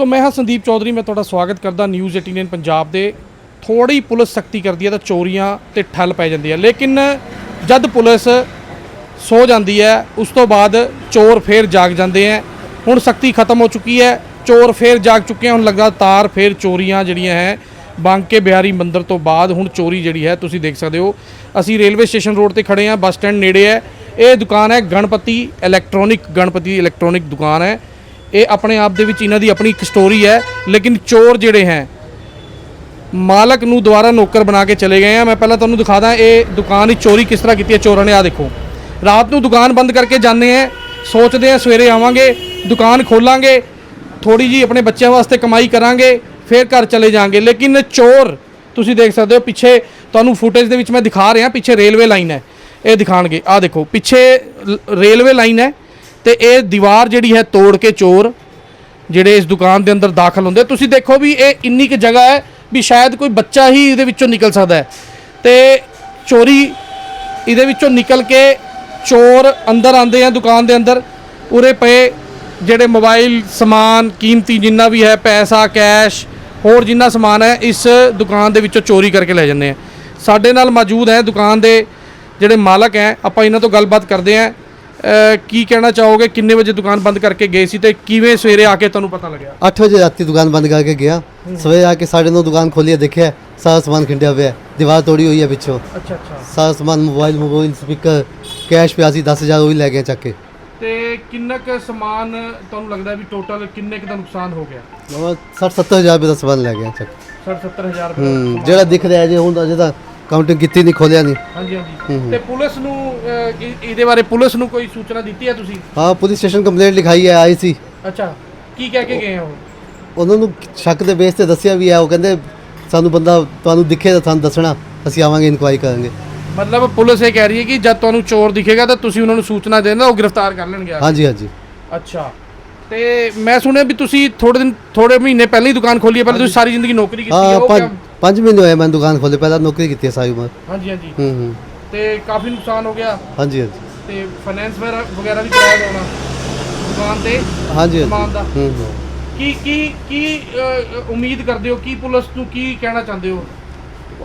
ਸੋ ਮੈਂ ਹਾਂ ਸੰਦੀਪ ਚੌਧਰੀ, ਮੈਂ ਤੁਹਾਡਾ ਸਵਾਗਤ ਕਰਦਾ ਨਿਊਜ਼ 18 ਪੰਜਾਬ ਦੇ। ਥੋੜੀ ਪੁਲਿਸ ਸਖਤੀ ਕਰਦੀ ਹੈ ਤਾਂ ਚੋਰੀਆਂ ਤੇ ਠੱਲ ਪੈ ਜਾਂਦੀ ਹੈ। ਲੇਕਿਨ ਜਦ ਪੁਲਿਸ ਸੋ ਜਾਂਦੀ ਹੈ, ਉਸ ਤੋਂ ਬਾਅਦ ਚੋਰ ਫੇਰ ਜਾਗ ਜਾਂਦੇ ਹੈ। ਹੁਣ ਸਖਤੀ ਖਤਮ ਹੋ ਚੁੱਕੀ ਹੈ, ਚੋਰ ਫੇਰ ਜਾਗ ਚੁੱਕੇ ਹਨ ਹੁਣ ਲਗਾਤਾਰ ਫੇਰ ਚੋਰੀਆਂ ਜਿਹੜੀਆਂ ਹੈ, ਬਾਂਕੇ ਬਿਹਾਰੀ ਮੰਦਿਰ ਤੋਂ ਬਾਅਦ ਹੁਣ ਚੋਰੀ ਜਿਹੜੀ ਹੈ, ਤੁਸੀਂ ਦੇਖ ਸਕਦੇ ਹੋ। ਅਸੀਂ ਰੇਲਵੇ ਸਟੇਸ਼ਨ ਰੋਡ ਤੇ ਖੜੇ ਹਾਂ, ਬੱਸ ਸਟੈਂਡ ਨੇੜੇ ਹੈ। ਇਹ ਦੁਕਾਨ ਹੈ ਗਣਪਤੀ ਇਲੈਕਟ੍ਰੋਨਿਕ ਗਣਪਤੀ ਇਲੈਕਟ੍ਰੋਨਿਕ ਦੁਕਾਨ ਹੈ। ਇਹ ਆਪਣੇ ਆਪ ਦੇ ਵਿੱਚ ਇਹਨਾਂ ਦੀ ਆਪਣੀ ਇੱਕ ਸਟੋਰੀ ਹੈ, ਲੇਕਿਨ ਚੋਰ ਜਿਹੜੇ ਹੈ, ਮਾਲਕ ਨੂੰ ਦੁਬਾਰਾ ਨੌਕਰ ਬਣਾ ਕੇ ਚਲੇ ਗਏ ਆ। ਮੈਂ ਪਹਿਲਾਂ ਤੁਹਾਨੂੰ ਦਿਖਾ ਦਾਂ, ਇਹ ਦੁਕਾਨ ਦੀ ਚੋਰੀ ਕਿਸ ਤਰ੍ਹਾਂ ਕੀਤੀ ਹੈ ਚੋਰਾਂ ਨੇ ਆ ਦੇਖੋ। ਰਾਤ ਨੂੰ ਦੁਕਾਨ ਬੰਦ ਕਰਕੇ ਜਾਂਦੇ ਆ, ਸੋਚਦੇ ਆ ਸਵੇਰੇ ਆਵਾਂਗੇ, ਦੁਕਾਨ ਖੋਲਾਂਗੇ ਥੋੜੀ ਜੀ ਆਪਣੇ ਬੱਚਿਆਂ ਵਾਸਤੇ ਕਮਾਈ ਕਰਾਂਗੇ, ਫਿਰ ਘਰ ਚਲੇ ਜਾਾਂਗੇ। ਲੇਕਿਨ ਚੋਰ, ਤੁਸੀਂ ਦੇਖ ਸਕਦੇ ਹੋ, ਪਿੱਛੇ ਤੁਹਾਨੂੰ ਫੁਟੇਜ ਦੇ ਵਿੱਚ ਮੈਂ ਦਿਖਾ ਰਿਹਾ, ਪਿੱਛੇ ਰੇਲਵੇ ਲਾਈਨ ਹੈ। ਇਹ ਦਿਖਾਣਗੇ। ਆ ਦੇਖੋ, ਪਿੱਛੇ ਰੇਲਵੇ ਲਾਈਨ ਹੈ। ਤੇ ਇਹ ਦੀਵਾਰ ਜਿਹੜੀ ਹੈ ਤੋੜ ਕੇ ਚੋਰ ਜਿਹੜੇ ਇਸ ਦੁਕਾਨ ਦੇ ਅੰਦਰ ਦਾਖਲ ਹੁੰਦੇ ਤੁਸੀਂ ਦੇਖੋ ਵੀ ਇਹ ਇੰਨੀ ਕੁ ਜਗ੍ਹਾ ਹੈ ਵੀ ਸ਼ਾਇਦ ਕੋਈ ਬੱਚਾ ਹੀ ਇਹਦੇ ਵਿੱਚੋਂ ਨਿਕਲ ਸਕਦਾ ਹੈ। ਤੇ ਚੋਰੀ ਇਹਦੇ ਵਿੱਚੋਂ ਨਿਕਲ ਕੇ ਚੋਰ ਅੰਦਰ ਆਉਂਦੇ ਆ ਦੁਕਾਨ ਦੇ ਅੰਦਰ, ਉਰੇ ਪਏ ਜਿਹੜੇ ਮੋਬਾਈਲ ਸਮਾਨ, ਕੀਮਤੀ ਜਿੰਨਾ ਵੀ ਹੈ, ਪੈਸਾ, ਕੈਸ਼, ਹੋਰ ਜਿੰਨਾ ਸਮਾਨ ਹੈ, ਇਸ ਦੁਕਾਨ ਦੇ ਵਿੱਚੋਂ ਚੋਰੀ ਕਰਕੇ ਲੈ ਜਾਂਦੇ ਆ। ਸਾਡੇ ਨਾਲ ਮੌਜੂਦ ਹੈ ਦੁਕਾਨ ਦੇ ਜਿਹੜੇ ਮਾਲਕ ਹੈ, ਆਪਾਂ ਇਹਨਾਂ ਤੋਂ ਗੱਲਬਾਤ ਕਰਦੇ ਆ। ਕੀ ਕਹਿਣਾ ਚਾਹੋਗੇ? ਕਿੰਨੇ ਵਜੇ ਦੁਕਾਨ ਬੰਦ ਕਰਕੇ ਗਏ ਸੀ ਤੇ ਕਿਵੇਂ ਸਵੇਰੇ ਆ ਕੇ ਤੁਹਾਨੂੰ ਪਤਾ ਲੱਗਿਆ? 8 ਵਜੇ ਰਾਤੀ ਦੁਕਾਨ ਬੰਦ ਕਰਕੇ ਗਿਆ। ਸਵੇਰੇ ਆ ਕੇ 9:30 ਦੁਕਾਨ ਖੋਲੀ ਦੇਖਿਆ ਸਾਰਾ ਸਮਾਨ ਖਿੰਡਿਆ ਹੋਇਆ ਹੈ ਦੀਵਾਰ ਤੋੜੀ ਹੋਈ ਹੈ ਪਿੱਛੋਂ। ਅੱਛਾ ਅੱਛਾ। ਸਾਰਾ ਸਮਾਨ ਮੋਬਾਈਲ ਮੋਬਾਈਲ ਸਪੀਕਰ ਕੈਸ਼ ਪਿਆ ਸੀ 10000 ਉਹ ਵੀ ਲੈ ਗਏ ਚੱਕ ਕੇ। ਤੇ ਕਿੰਨਾ ਕੁ ਸਮਾਨ ਤੁਹਾਨੂੰ ਲੱਗਦਾ ਵੀ ਟੋਟਲ ਕਿੰਨੇ ਕੁ ਦਾ ਨੁਕਸਾਨ ਹੋ ਗਿਆ? ਮਤਲਬ 60 70000 ਰੁਪਏ ਦਾ ਸਮਾਨ ਲੈ ਗਏ ਚੱਕ 60 70000 ਰੁਪਏ। ਜਿਹੜਾ ਦਿਖ ਰਿਹਾ ਜੇ ਅਜੇ ਤਾਂ ਕਾਊਂਟਿੰਗ ਕੀਤੀ ਨਹੀਂ ਖੋਲਿਆ ਨਹੀਂ ਹਾਂਜੀ ਹਾਂਜੀ। ਤੇ ਪੁਲਿਸ ਨੂੰ ਅਹ, ਇਹਦੇ ਬਾਰੇ ਪੁਲਿਸ ਨੂੰ ਕੋਈ ਸੂਚਨਾ ਦਿੱਤੀ ਹੈ ਤੁਸੀਂ? ਹਾਂ ਪੁਲਿਸ ਸਟੇਸ਼ਨ ਕੰਪਲੇਂਟ ਲਿਖਾਈ ਹੈ ਆਈ ਸੀ। ਅੱਛਾ ਕੀ ਕਹਿ ਕੇ ਗਏ ਹੋ? ਉਹਨਾਂ ਨੂੰ ਸ਼ੱਕ ਦੇ ਬੇਸ ਤੇ ਦੱਸਿਆ ਵੀ ਹੈ ਉਹ ਕਹਿੰਦੇ ਸਾਨੂੰ ਬੰਦਾ ਤੁਹਾਨੂੰ ਦਿਖੇ ਤਾਂ ਸਾਨੂੰ ਦੱਸਣਾ ਅਸੀਂ ਆਵਾਂਗੇ ਇਨਕੁਆਇਰੀ ਕਰਾਂਗੇ। ਮਤਲਬ ਪੁਲਿਸ ਇਹ ਕਹਿ ਰਹੀ ਹੈ ਕਿ ਜਦ ਤੁਹਾਨੂੰ ਚੋਰ ਦਿਖੇਗਾ ਤਾਂ ਤੁਸੀਂ ਉਹਨਾਂ ਨੂੰ ਸੂਚਨਾ ਦੇਣਾ ਉਹ ਗ੍ਰਿਫਤਾਰ ਕਰ ਲੈਣਗੇ ਆ। ਹਾਂਜੀ ਹਾਂਜੀ। ਅੱਛਾ। ਤੇ ਮੈਂ ਸੁਣਿਆ ਵੀ ਤੁਸੀਂ ਥੋੜੇ ਦਿਨ ਥੋੜੇ ਮਹੀਨੇ ਪਹਿਲਾਂ ਹੀ ਦੁਕਾਨ ਖੋਲੀ ਹੈ ਪਹਿਲਾਂ ਤੁਸੀਂ ਸਾਰੀ ਜ਼ਿੰਦਗੀ ਨੌਕਰੀ ਕੀਤੀ ਹੈ ਹਾਂ ਉਹ ਪੰਜ ਕਿਆ- ਪੰਜ ਮਹੀਨੇ ਹੋਏ ਮੈਂ ਦੁਕਾਨ ਖੋਲੇ ਪਹਿਲਾਂ ਨੌਕਰੀ ਕੀਤੀ ਹੈ ਸਾਰੀ ਉਮਰ। ਹਾਂਜੀ ਹਾਂਜੀ। ਹੂੰ ਹੂੰ। ਤੇ ਕਾਫੀ ਨੁਕਸਾਨ ਹੋ ਗਿਆ। ਹਾਂਜੀ ਹਾਂਜੀ। ਤੇ ਫਾਈਨੈਂਸ ਵਗੈਰਾ ਵਗੈਰਾ ਵੀ ਕਰਾਇਆ ਹੋਣਾ। ਦੁਕਾਨ ਤੇ ਹਾਂਜੀ ਸਮਾਨ ਦਾ। ਹਾਂਜੀ ਹੂੰ ਹੂੰ। ਕੀ ਕੀ ਕੀ ਉਮੀਦ ਕਰਦੇ ਹੋ? ਕੀ ਪੁਲਿਸ ਨੂੰ ਕੀ ਕਹਿਣਾ ਚਾਹੁੰਦੇ ਹੋ?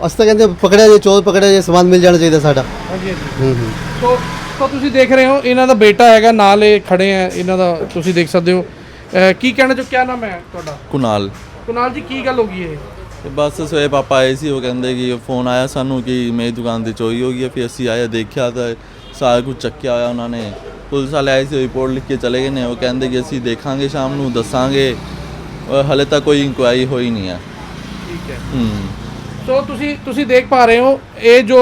ਅਸੀਂ ਤਾਂ ਕਹਿੰਦੇ ਪਕੜਿਆ ਜੇ ਚੋਰ ਪਕੜਿਆ ਜੇ ਸਮਾਨ ਮਿਲ ਜਾਣਾ ਚਾਹੀਦਾ ਸਾਡਾ। ਹਾਂਜੀ ਹਾਂਜੀ। ਹੂੰ ਹੂੰ। ਸੋ ਸੋ ਤੁਸੀਂ ਦੇਖ ਰਹੇ ਹੋ ਇਹਨਾਂ ਦਾ ਬੇਟਾ ਹੈਗਾ ਨਾਲ ਇਹ ਖੜੇ ਆ ਇਹਨਾਂ ਦਾ ਤੁਸੀਂ ਦੇਖ ਸਕਦੇ ਹੋ। ਅ, ਕੀ ਕਹਿਣਾ ਚਾਹੋ ਕੀ ਨਾਮ ਹੈ ਤੁਹਾਡਾ? ਕੁਨਾਲ। ਕੁਨਾਲ ਜੀ ਕੀ ਗੱਲ ਹੋ ਗਈ ਇਹ? ਤੇ ਬਸ ਸਵੇਰੇ ਪਾਪਾ ਆਏ ਸੀ ਉਹ ਕਹਿੰਦੇ ਕਿ ਫੋਨ ਆਇਆ ਸਾਨੂੰ ਕਿ ਮੇਰੀ ਦੁਕਾਨ ਤੇ ਚੋਰੀ ਹੋ ਗਈ ਹੈ ਫਿਰ ਅਸੀਂ ਆਏ ਦੇਖਿਆ ਤਾਂ ਸਾਰਾ ਕੁਝ ਚੱਕਿਆ ਹੋਇਆ ਉਹਨਾਂ ਨੇ। ਪੁਲਿਸ ਵਾਲੇ ਆਏ ਸੀ ਰਿਪੋਰਟ ਲਿਖ ਕੇ ਚਲੇ ਗਏ ਨੇ ਉਹ ਕਹਿੰਦੇ ਕਿ ਅਸੀਂ ਦੇਖਾਂਗੇ ਸ਼ਾਮ ਨੂੰ ਦੱਸਾਂਗੇ। ਹਲੇ ਤੱਕ ਕੋਈ ਇਨਕੁਆਇਰੀ ਹੋਈ ਨਹੀਂ ਹੈ। ਠੀਕ ਹੈ। ਹੂੰ। ਸੋ ਤੁਸੀਂ ਤੁਸੀਂ ਦੇਖ ਪਾ ਰਹੇ ਹੋ ਇਹ ਜੋ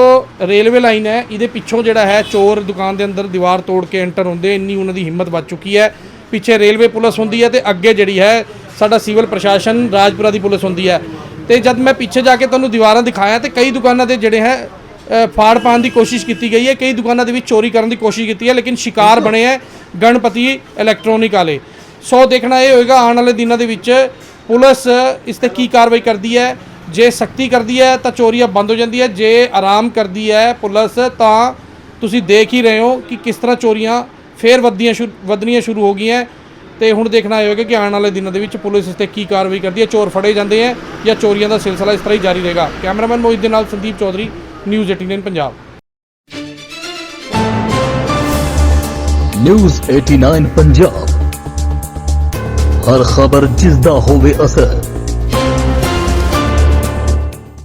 ਰੇਲਵੇ ਲਾਈਨ ਹੈ ਇਹਦੇ ਪਿੱਛੋਂ ਜਿਹੜਾ ਹੈ ਚੋਰ ਦੁਕਾਨ ਦੇ ਅੰਦਰ ਦੀਵਾਰ ਤੋੜ ਕੇ ਐਂਟਰ ਹੁੰਦੇ ਇੰਨੀ ਉਹਨਾਂ ਦੀ ਹਿੰਮਤ ਵੱਧ ਚੁੱਕੀ ਹੈ। ਪਿੱਛੇ ਰੇਲਵੇ ਪੁਲਿਸ ਹੁੰਦੀ ਹੈ ਤੇ ਅੱਗੇ ਜਿਹੜੀ ਹੈ ਸਾਡਾ ਸਿਵਲ ਪ੍ਰਸ਼ਾਸਨ ਰਾਜਪੁਰਾ ਦੀ ਪੁਲਿਸ ਹੁੰਦੀ ਹੈ। ਤੇ ਜਦ ਮੈਂ ਪਿੱਛੇ ਜਾ ਕੇ ਤੁਹਾਨੂੰ ਦੀਵਾਰਾਂ ਦਿਖਾਇਆ ਤੇ ਕਈ ਦੁਕਾਨਾਂ ਦੇ ਜਿਹੜੇ ਹੈ ਫਾੜ ਪਾਉਣ ਦੀ ਕੋਸ਼ਿਸ਼ ਕੀਤੀ ਗਈ ਹੈ, ਕਈ ਦੁਕਾਨਾਂ ਦੇ ਵਿੱਚ ਚੋਰੀ ਕਰਨ ਦੀ ਕੋਸ਼ਿਸ਼ ਕੀਤੀ ਹੈ, ਲੇਕਿਨ ਸ਼ਿਕਾਰ ਬਣੇ ਹੈ ਗਣਪਤੀ ਇਲੈਕਟ੍ਰੋਨਿਕ ਵਾਲੇ। ਸੋ ਦੇਖਣਾ ਇਹ ਹੋਏਗਾ, ਆਉਣ ਵਾਲੇ ਦਿਨਾਂ ਦੇ ਵਿੱਚ ਪੁਲਿਸ ਇਸ ਤੇ ਕੀ ਕਾਰਵਾਈ ਕਰਦੀ ਹੈ, ਜੇ ਸਖਤੀ ਕਰਦੀ ਹੈ ਤਾਂ ਚੋਰੀਆਂ ਬੰਦ ਹੋ ਜਾਂਦੀ ਹੈ ਜੇ ਆਰਾਮ ਕਰਦੀ ਹੈ ਪੁਲਿਸ ਤਾਂ ਤੁਸੀਂ ਦੇਖ ਹੀ ਰਹੇ ਹੋ ਕਿ ਕਿਸ ਤਰ੍ਹਾਂ ਚੋਰੀਆਂ ਫੇਰ ਵੱਧਦੀਆਂ ਸ਼ੁਰੂ ਵਧਣੀਆਂ ਸ਼ੁਰੂ ਹੋ ਗਈਆਂ। ਤੇ ਹੁਣ ਦੇਖਣਾ ਇਹ ਹੋਏਗਾ ਕਿ ਆਉਣ ਵਾਲੇ ਦਿਨਾਂ ਦੇ ਵਿੱਚ ਪੁਲਿਸ ਇਸ ਤੇ ਕੀ ਕਾਰਵਾਈ ਕਰਦੀ ਹੈ, ਚੋਰ ਫੜੇ ਜਾਂਦੇ ਹੈ ਜਾਂ ਚੋਰੀਆਂ ਦਾ ਸਿਲਸਿਲਾ ਇਸ ਤਰ੍ਹਾਂ ਹੀ ਜਾਰੀ ਰਹੇਗਾ। ਕੈਮਰਾਮੈਨ ਮੋਹਿਤ ਦੇ ਨਾਲ ਸੰਦੀਪ ਚੌਧਰੀ, ਨਿਊਜ਼ 18 ਪੰਜਾਬ। ਨਿਊਜ਼ 89 ਪੰਜਾਬ। ਹਰ ਖਬਰ ਜਿਸ ਦਾ ਹੋਵੇ ਅਸਰ।